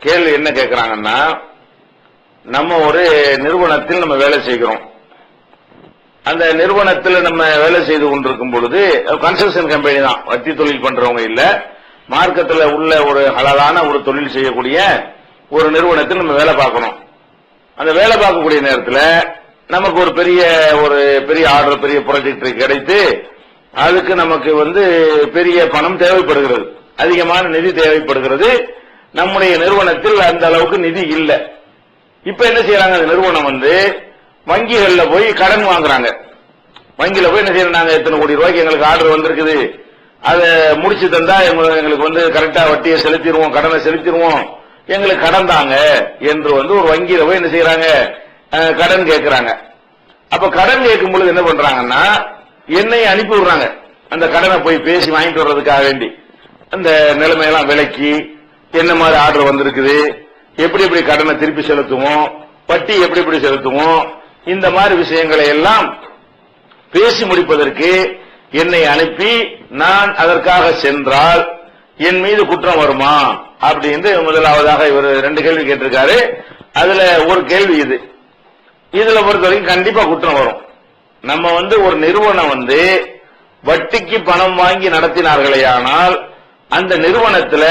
கேள்வி என்ன கேட்கிறாங்கன்னா நம்ம ஒரு நிறுவனத்தில் நம்ம வேலை செய்கிறோம். அந்த நிறுவனத்தில் நம்ம வேலை செய்து கொண்டிருக்கும் பொழுது கன்ஸ்ட்ரக்ஷன் கம்பெனி தான். வட்டி தொழில் பண்றவங்க இல்ல. மார்க்கத்தில் உள்ள ஒரு ஹலாலான ஒரு தொழில் செய்யக்கூடிய ஒரு நிறுவனத்தில் நம்ம வேலை பார்க்கணும். அந்த வேலை பார்க்கக்கூடிய நேரத்தில் நமக்கு ஒரு பெரிய ஒரு பெரிய ஆர்டர் பெரிய ப்ராஜெக்ட் கிடைத்து அதுக்கு நமக்கு வந்து பெரிய பணம் தேவைப்படுகிறது. அதிகமான நிதி தேவைப்படுகிறது. நம்முடைய நிறுவனத்தில் அந்த அளவுக்கு நிதி இல்லை. இப்ப என்ன செய்யறாங்க அந்த நிறுவனம் வந்து? வங்கிகள்ல போய் கடன் வாங்குறாங்க. வங்கியில போய் என்ன செய்யறாங்க? எத்தனை கோடி ரூபாய்க்கு எங்களுக்கு ஆர்டர் வந்திருக்குது. அதை முடிச்சு தந்தா எங்களுக்கு வந்து கரெக்டா வட்டியை செலுத்திடுவோம் கடனை செலுத்திடுவோம். எங்களுக்கு கடன் தாங்க என்று வந்து ஒரு வங்கியில போய் என்ன செய்யறாங்க? கடன் கேட்கிறாங்க அப்ப கடன் கேட்கும் பொழுது என்ன பண்றாங்கன்னா என்னை அனுப்பி விடுறாங்க. அந்த கடனை போய் பேசி வாங்கிட்டு வர்றதுக்காக வேண்டி. அந்த நிலைமையெல்லாம் விலக்கி என்ன மாதிரி ஆர்டர் வந்திருக்குது? எப்படி எப்படி கடனை திருப்பி செலுத்துவோம்? வட்டி எப்படி எப்படி செலுத்துவோம்? இந்த மாதிரி விஷயங்களை எல்லாம் பேசி முடிப்பதற்கு என்னை அனுப்பி நான் அதற்காக சென்றால் என் மீது குற்றம் வருமா? அப்படின்னு முதலாவதாக இவர் ரெண்டு கேள்வி கேட்டிருக்காரு. அதுல ஒரு கேள்வி இது. இதுல பொறுத்த வரைக்கும் கண்டிப்பா குற்றம் வரும். நம்ம வந்து ஒரு நிறுவனம் வந்து வட்டிக்கு பணம் வாங்கி நடத்தினார்களே ஆனால் அந்த நிறுவனத்துல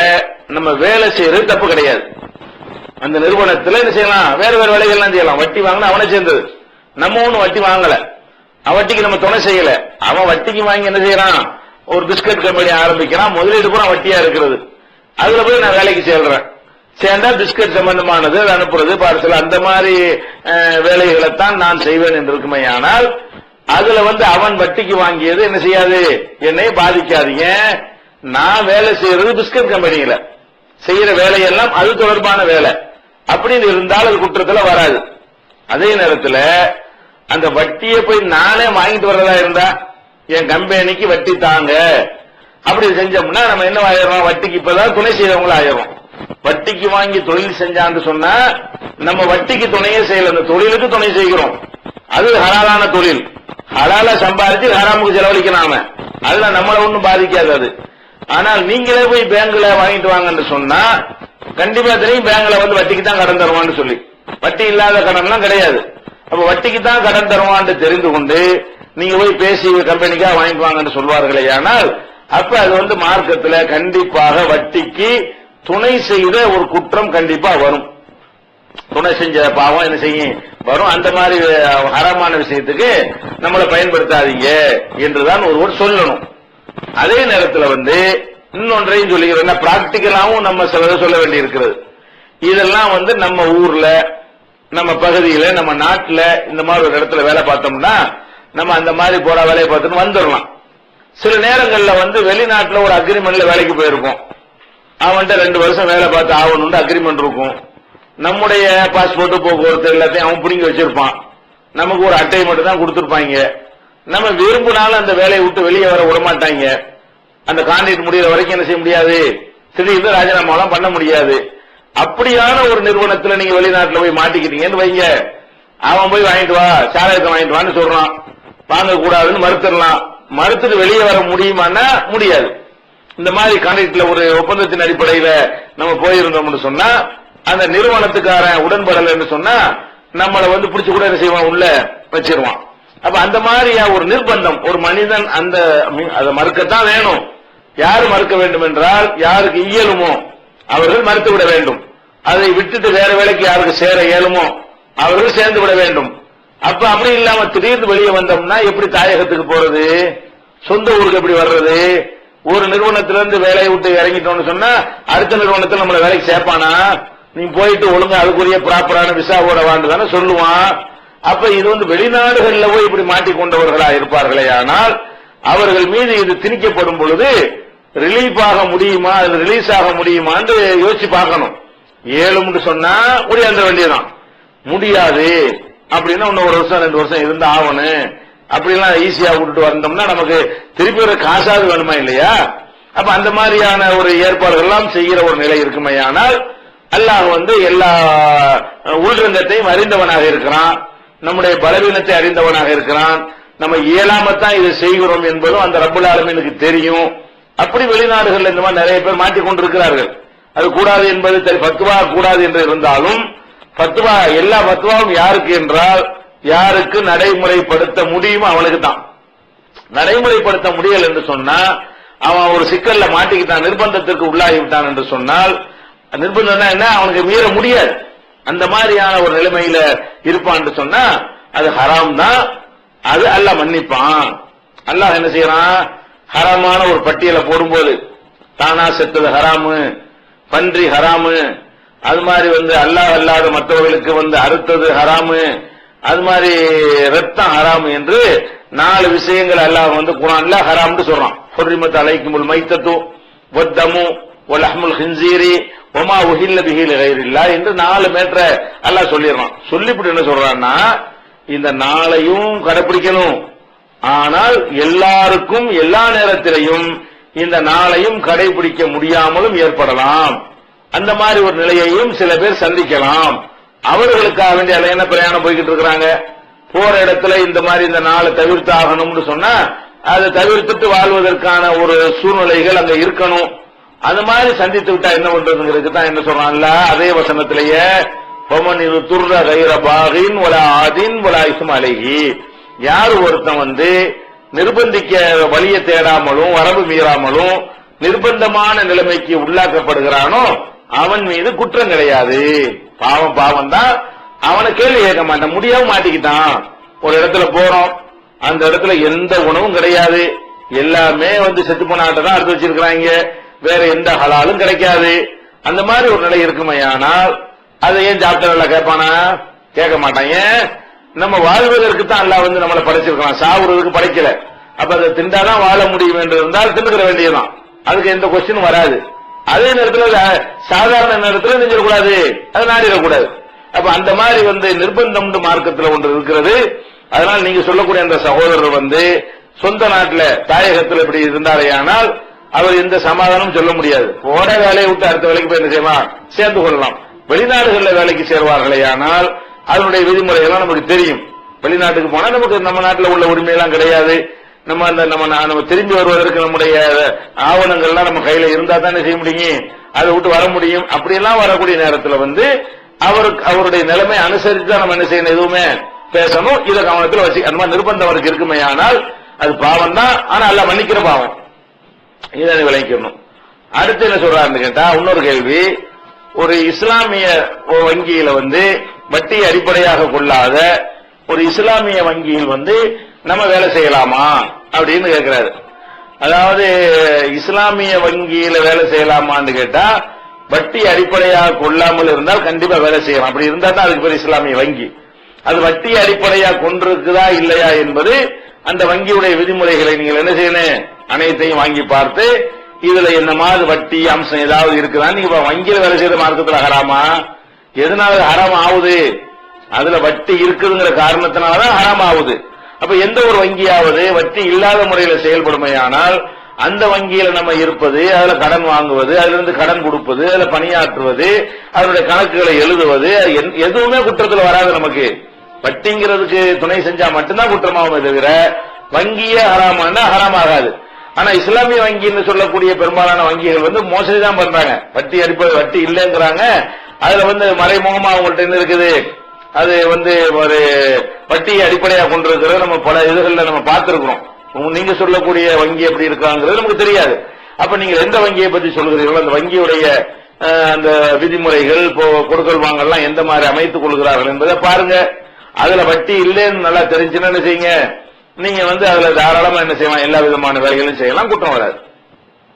நம்ம வேலை செய்யறது தப்பு கிடையாது. அந்த நிறுவனத்துல என்ன செய்யலாம்? வேற வேற வேலைகள்லாம் செய்யலாம். வட்டி வாங்கினா அவனை சேர்ந்தது. நம்ம ஒன்றும் வட்டி வாங்கல. அவன் வட்டிக்கு நம்ம துணை செய்யல. அவன் வட்டிக்கு வாங்கி என்ன செய்யறான்? ஒரு பிஸ்கட் கம்பெனி ஆரம்பிக்கிறான். முதலீடு பூரா வட்டியா இருக்கிறது. அதுல போய் நான் வேலைக்கு சேர்றேன். சேர்ந்தா பிஸ்கட் சம்பந்தமானது அனுப்புறது பார்சல். அந்த மாதிரி வேலைகளை வேலைகளைத்தான் நான் செய்வேன் என்று இருக்குமே. ஆனால் அதுல வந்து அவன் வட்டிக்கு வாங்கியது என்ன செய்யாது? என்னை பாதிக்காதீங்க நான் வேலை செய்யறது பிஸ்கட் கம்பெனியில. செய்யற வேலையெல்லாம் அது தொடர்பான வேலை. அப்படின்னு இருந்தால் அது குற்றத்துல வராது. அதே நேரத்தில் அந்த வட்டியை போய் நானே வாங்கிட்டு வர்றதா இருந்தா என் கம்பெனிக்கு வட்டி தாங்க. அப்படி செஞ்சோம்னா நம்ம என்ன ஆயிரும் வட்டிக்கு இப்பதான் துணை செய்யறவங்கள ஆயிரும் வட்டிக்கு வாங்கி தொழில் செஞ்சான்னு சொன்னா நம்ம வட்டிக்கு துணையே செய்யல. அந்த தொழிலுக்கு துணை செய்கிறோம். அது ஹலாலான தொழில். ஹலால சம்பாதிச்சு ஹராமுக்கு செலவழிக்கணும் நாம. அதுல நம்மளை ஒன்றும் பாதிக்காது அது. ஆனால் நீங்களே போய் பேங்க்ல வாங்கிட்டு வாங்கன்னு சொன்னா கண்டிப்பா தெரியும் பேங்க்ல வந்து வட்டிக்கு தான் கடன் தருவான்னு சொல்லி. வட்டி இல்லாத கடன்லாம் கிடையாது. அப்ப வட்டிக்கு தான் கடன் தருவான்னு தெரிந்து கொண்டு நீங்க போய் பேசி கம்பெனிக்கா வாங்கிட்டு வாங்கன்னு சொல்வார்களே ஆனால் அப்ப அது வந்து மார்க்கத்துல கண்டிப்பாக வட்டிக்கு துணை செய்த ஒரு குற்றம் கண்டிப்பா வரும். துணை செஞ்ச பாவம் என்ன செய்யும்? வரும். அந்த மாதிரி ஹரமான விஷயத்துக்கு நம்மளை பயன்படுத்தாதீங்க என்றுதான் ஒருவர் சொல்லணும். அதே நேரத்தில் வந்து இன்னொன்றையும் சொல்லிக்கிறோம் பிராக்டிக்கலாவும் நம்ம சிலதை சொல்ல வேண்டி இருக்கிறது இதெல்லாம் வந்து நம்ம ஊர்ல நம்ம பகுதியில நம்ம நாட்டுல இந்த மாதிரி ஒரு இடத்துல வேலை பார்த்தோம்னா நம்ம அந்த மாதிரி போற வேலையை பார்த்துட்டு வந்துடலாம். சில நேரங்கள்ல வந்து வெளிநாட்டுல ஒரு அக்ரிமெண்ட்ல வேலைக்கு போயிருக்கோம். அவன்கிட்ட ரெண்டு வருஷம் வேலை பார்த்து ஆகணும்னு அக்ரிமெண்ட் இருக்கும். நம்முடைய பாஸ்போர்ட் போக்குவரத்து எல்லாத்தையும் அவன் பிடிங்கி வச்சிருப்பான். நமக்கு ஒரு அட்டை மட்டும் தான் கொடுத்துருப்பாங்க. நம்ம விரும்பினாலும் அந்த வேலையை விட்டு வெளியே வர விட மாட்டாங்க அந்த கான்ட்ராக்ட் முடியிற வரைக்கும் என்ன செய்ய முடியாது? திடீர்னு ராஜினாமாலாம் பண்ண முடியாது. அப்படியான ஒரு நிறுவனத்துல நீங்க வெளிநாட்டுல போய் மாட்டிக்கிட்டீங்கன்னு வைங்க. அவன் போய் வாங்கிட்டு வா சாராயத்தை வாங்கிட்டு வான்னு சொல்றான். வாங்க கூடாதுன்னு மறுத்துடலாம். மறுத்துட்டு வெளியே வர முடியுமான்னா முடியாது. இந்த மாதிரி கான்ட்ராக்ட்ல ஒரு ஒப்பந்தத்தின் அடிப்படையில நம்ம போயிருந்தோம்னு சொன்னா அந்த நிறுவனத்துக்காரன் உடன்படலைன்னு சொன்னா நம்மளை வந்து பிடிச்சு கூட என்ன செய்வான்? உள்ள வச்சிருவான். அப்ப அந்த மாதிரி ஒரு நிர்பந்தம். ஒரு மனிதன் அந்த அதை மறுக்கத்தான் வேணும். யாரு மறுக்க வேண்டும் என்றால் யாருக்கு இயலுமோ அவர்கள் மறுத்து விட வேண்டும். அதை விட்டுட்டு வேற வேலைக்கு யாருக்கு சேர இயலுமோ அவர்கள் சேர்ந்து விட வேண்டும். அப்ப அப்படி இல்லாம திடீர்னு வெளியே வந்தோம்னா எப்படி தாயகத்துக்கு போறது? சொந்த ஊருக்கு எப்படி வர்றது? ஒரு நிறுவனத்திலிருந்து வேலையை விட்டு இறங்கிட்டோம்னு சொன்னா அடுத்த நிறுவனத்தில் நம்மளை வேலைக்கு சேர்ப்பானா? நீ போயிட்டு ஒழுங்கா அதுக்குரிய ப்ராப்பரான விசாவோட வாண்டு தானே சொல்லுவான். அப்ப இது வந்து வெளிநாடுகள்ல போய் இப்படி மாட்டிக்கொண்டவர்களா இருப்பார்களே ஆனால் அவர்கள் மீது இது திணிக்கப்படும் பொழுது ரிலீஃப் ஆக முடியுமா அது ரிலீஸ் ஆக முடியுமான்னு யோசிச்சு பார்க்கணும். ஏழும்னு சொன்னா முடியாத வேண்டியதான். முடியாது. அப்படின்னா இன்னும் ஒரு வருஷம் ரெண்டு வருஷம் இருந்து ஆகணும். அப்படிலாம் ஈஸியா விட்டுட்டு வந்தோம்னா நமக்கு திருப்பி ஒரு காசாவது வேணுமா இல்லையா? அப்ப அந்த மாதிரியான ஒரு ஏற்பாடுகள்லாம் செய்கிற ஒரு நிலை இருக்குமையானால் அல்லாஹ் வந்து எல்லா உள்ரங்கத்தையும் அறிந்தவனாக இருக்கிறான். நம்முடைய பலவீனத்தை அறிந்தவனாக இருக்கிறான். நம்ம இயலாமத்தான் இதை செய்கிறோம் என்பதும் அந்த ரப்புல் ஆலமீனுக்கு தெரியும். அப்படி வெளிநாடுகள் இந்த மாதிரி நிறைய பேர் மாட்டிக் கொண்டிருக்கிறார்கள். அது கூடாது என்பது சரி பத்துவா கூடாது என்று இருந்தாலும் பத்துவா எல்லா பத்துவாவும் யாருக்கு என்றால் யாருக்கு நடைமுறைப்படுத்த முடியுமோ அவனுக்கு தான் நடைமுறைப்படுத்த முடியல என்று சொன்னா அவன் ஒரு சிக்கல்ல மாட்டிக்கிட்டான் நிர்பந்தத்திற்கு உள்ளாகி விட்டான் என்று சொன்னால் நிர்பந்தம்னா என்ன? அவனுக்கு மீற முடியாது. அந்த மாதிரியான ஒரு நிலைமையில இருப்பான் சொன்னா அது ஹராம் தான். அது அல்லாஹ் மன்னிப்பான். அல்லாஹ் என்ன செய்யறான்? ஹராமான ஒரு பட்டியலை போடும்போது தானா செத்தது ஹராமு பன்றி ஹராமு அது மாதிரி வந்து அல்லாஹ் அல்லாத மற்றவர்களுக்கு வந்து அறுத்தது ஹராமு அது மாதிரி ரத்தம் ஹராமு என்று நாலு விஷயங்கள் அல்லாஹ் வந்து குரான்ல ஹராம்னு சொல்றான். அழைக்கும் அலைக்குமுல் மைத்தத்து ஒல் வலஹ்முல் ஹின்சீரி ஒமா உஹில்ல பிஹில் கைரில்லா என்று நாலு மேற்ற அல்லா சொல்லிடுறான். சொல்லிவிட்டு என்ன சொல்றான்னா இந்த நாளையும் கடைபிடிக்கணும் ஆனால் எல்லாருக்கும் எல்லா நேரத்திலையும் இந்த நாளையும் கடைபிடிக்க முடியாமலும் ஏற்படலாம். அந்த மாதிரி ஒரு நிலையையும் சில பேர் சந்திக்கலாம். அவர்களுக்காக வேண்டிய என்ன பிரயாணம் போய்கிட்டு இருக்கிறாங்க? போற இடத்துல இந்த மாதிரி இந்த நாளை தவிர்த்து ஆகணும்னு சொன்னா அதை தவிர்த்துட்டு வாழ்வதற்கான ஒரு சூழ்நிலைகள் அங்க இருக்கணும். அது மாதிரி சந்தித்து விட்டா என்ன பண்றதுங்கிறதுக்கு தான் என்ன சொல்றான்ல அதே வசனத்திலேயே பொமன் இது துர்ர கைர பாகின் ஒல ஆதின் ஒல இஸ்ம அழகி யார் ஒருத்தன் வந்து நிர்பந்திக்க வழியை தேடாமலும் வரவு மீறாமலும் நிர்பந்தமான நிலைமைக்கு உள்ளாக்கப்படுகிறானோ அவன் மீது குற்றம் கிடையாது. பாவம் பாவம் தான். அவனை கேள்வி கேட்க மாட்டான். முடியாம மாட்டிக்கிட்டான். ஒரு இடத்துல போறோம். அந்த இடத்துல எந்த உணவும் கிடையாது. எல்லாமே வந்து செத்து போன அடுத்து தான் வச்சிருக்கிறாங்க. வேற எந்த ஹலாலும் கிடைக்காது. அந்த மாதிரி ஒரு நிலை இருக்குமையானால் அதை ஏன் சாப்பிட்ட நல்லா கேட்பானா? கேட்க மாட்டான். ஏன்? நம்ம வாழ்வதற்கு தான் அல்லாஹ் வந்து நம்மளை படைச்சிருக்கலாம் சாவுறதுக்கு படைக்கல. அப்ப அதை திண்டாதான் வாழ முடியும் என்று இருந்தால் திண்டுக்கிற வேண்டியதுதான். அதுக்கு எந்த கொஸ்டினும் வராது. அதே நேரத்தில் சாதாரண நேரத்தில் நெஞ்சிடக்கூடாது அது நாடிடக்கூடாது. அப்ப அந்த மாதிரி வந்து நிர்பந்தம் மார்க்கத்தில் ஒன்று இருக்கிறது. அதனால் நீங்க சொல்லக்கூடிய அந்த சகோதரர் வந்து சொந்த நாட்டில் தாயகத்தில் இப்படி இருந்தாரேயானால் அவர் எந்த சமாதானம் சொல்ல முடியாது. போட வேலையை விட்டு அடுத்த வேலைக்கு போய் என்ன செய்யலாம் சேர்ந்து கொள்ளலாம். வெளிநாடுகளில் வேலைக்கு சேர்வார்களே ஆனால் அதனுடைய விதிமுறைகள்லாம் நமக்கு தெரியும். வெளிநாட்டுக்கு போனா நமக்கு நம்ம நாட்டில் உள்ள உரிமையெல்லாம் கிடையாது. நம்ம அந்த நம்ம நம்ம திரும்பி வருவதற்கு நம்முடைய ஆவணங்கள்லாம் நம்ம கையில இருந்தா தானே செய்ய முடியும். அதை விட்டு வர முடியும். அப்படியெல்லாம் வரக்கூடிய நேரத்தில் வந்து அவருக்கு அவருடைய நிலைமை அனுசரித்து தான் நம்ம என்ன செய்யணும்? எதுவுமே பேசணும். இதை கவனத்தில் வச்சு அந்த மாதிரி நிர்பந்தம் அவருக்கு இருக்குமே ஆனால் அது பாவம் தான் ஆனா அல்ல மன்னிக்கிற பாவம். இதனை விளங்கிக்கணும். அடுத்து என்ன சொல்றாருன்னு கேட்டா இன்னொரு கேள்வி. ஒரு இஸ்லாமிய வங்கியில வந்து வட்டி அடிப்படையாக கொள்ளாத ஒரு இஸ்லாமிய வங்கியில் வந்து நம்ம வேலை செய்யலாமா அப்படின்னு கேட்கிறாரு அதாவது இஸ்லாமிய வங்கியில வேலை செய்யலாமான்னு கேட்டா வட்டி அடிப்படையாக கொள்ளாமல் இருந்தால் கண்டிப்பா வேலை செய்யலாம். அப்படி இருந்தா தான் அதுக்கு பேர் இஸ்லாமிய வங்கி. அது வட்டி அடிப்படையாக கொண்டிருக்குதா இல்லையா என்பது அந்த வங்கியுடைய விதிமுறைகளை நீங்கள் என்ன செய்யணும்? அனைத்தையும் வாங்கி பார்த்து இதுல என்ன மாதிரி வட்டி அம்சம் ஏதாவது இருக்குதான்னு நீங்க வங்கியில் வங்கியில வேலை செய்த மார்க்கத்தில் ஹராமா? எதனால ஹராம் ஆகுது? அதுல வட்டி இருக்குதுங்கிற காரணத்தினாலதான் ஹராம் ஆகுது. அப்ப எந்த ஒரு வங்கியாவது வட்டி இல்லாத முறையில செயல்படுமையானால் அந்த வங்கியில நம்ம இருப்பது அதுல கடன் வாங்குவது அதுல இருந்து கடன் கொடுப்பது அதுல பணியாற்றுவது அதனுடைய கணக்குகளை எழுதுவது அது எந்- எதுவுமே குற்றத்துல வராது நமக்கு. வட்டிங்கிறதுக்கு துணை செஞ்சா மட்டும்தான் குற்றமாகும் தவிர வங்கியே ஹராமானா ஹராமாகாது ஆகாது. ஆனா இஸ்லாமிய வங்கின்னு சொல்லக்கூடிய பெரும்பாலான வங்கிகள் வந்து மோசடி தான் பண்றாங்க. வட்டி அடிப்படை வட்டி இல்லைங்கிறாங்க. அதுல வந்து மறைமுகமா அவங்கள்ட்ட என்ன இருக்குது? அது வந்து ஒரு வட்டியை அடிப்படையா கொண்டிருக்கிறது. நம்ம பல இதுகள்ல நம்ம பார்த்திருக்கிறோம். நீங்க சொல்லக்கூடிய வங்கி எப்படி இருக்காங்கிறது நமக்கு தெரியாது. அப்ப நீங்க எந்த வங்கியை பத்தி சொல்கிறீர்களோ அந்த வங்கியுடைய அந்த விதிமுறைகள் கொடுக்கல் வாங்கல்லாம் எந்த மாதிரி அமைத்துக் கொள்கிறார்கள் என்பதை பாருங்க. அதுல வட்டி இல்லைன்னு நல்லா தெரிஞ்சுன்னு என்ன செய்யுங்க? நீங்க வந்து அதுல தாராளமா என்ன செய்யலாம் எல்லா விதமான வேலைகளும் செய்யலாம் குற்றம் வராது.